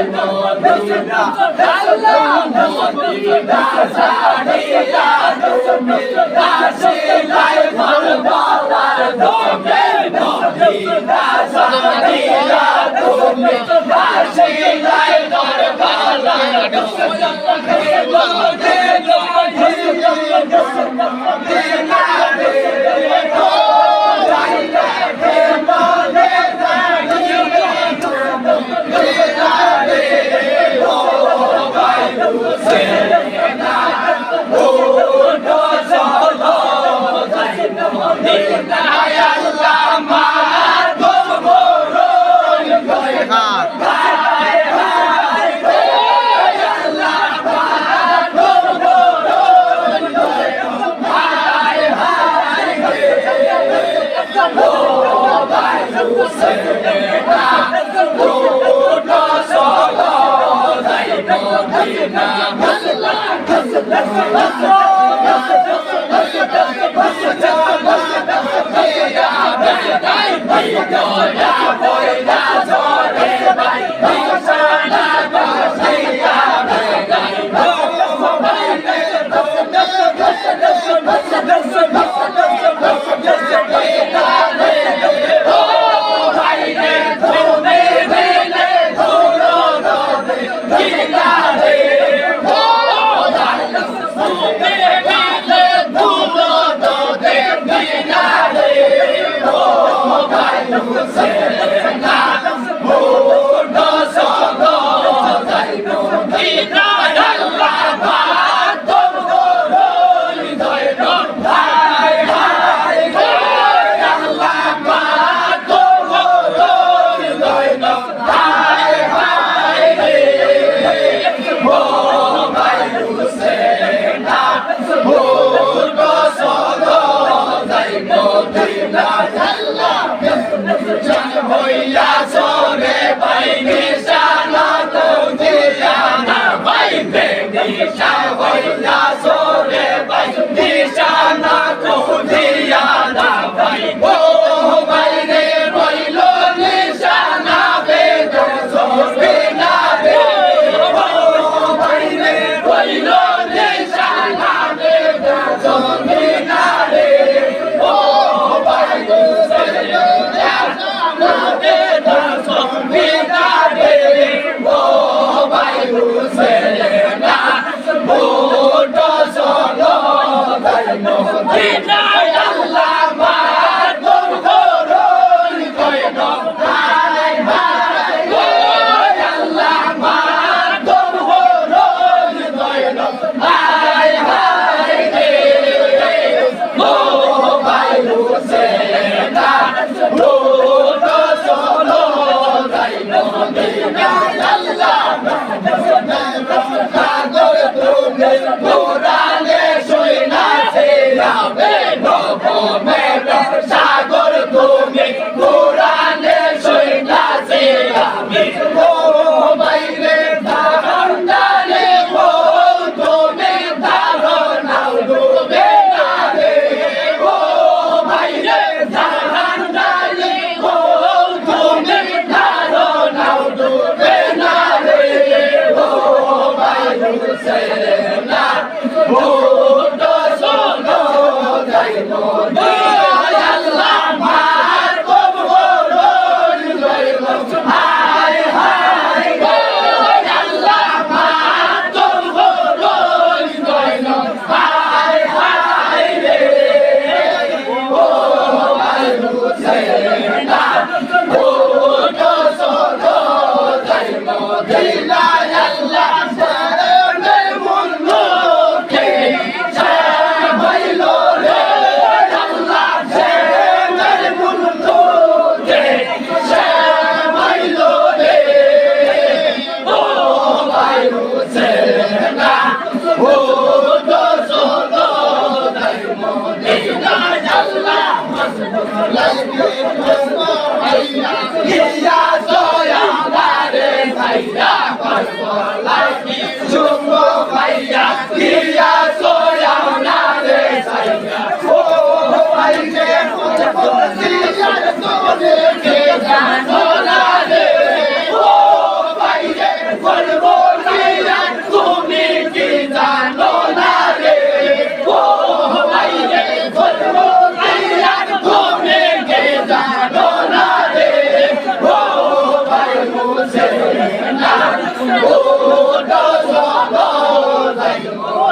Hallelujah. দেখাম এই দু দু Give it back. এই দিয়া আমি এরা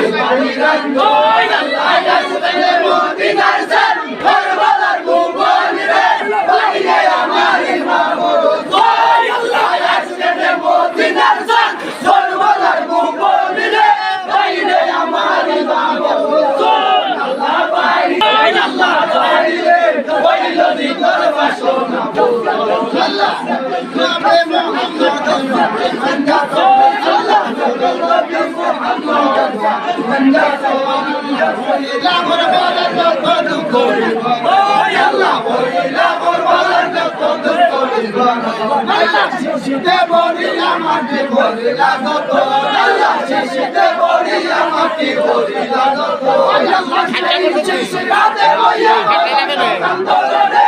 Vai, vai, vai, vai. শিশিতে বলি আমাটি বলিলা যত আল্লাহ শিশিতে বলি আমাটি বলিলা যত আল্লাহ শিশিতে বলি আমাটি বলিলা যত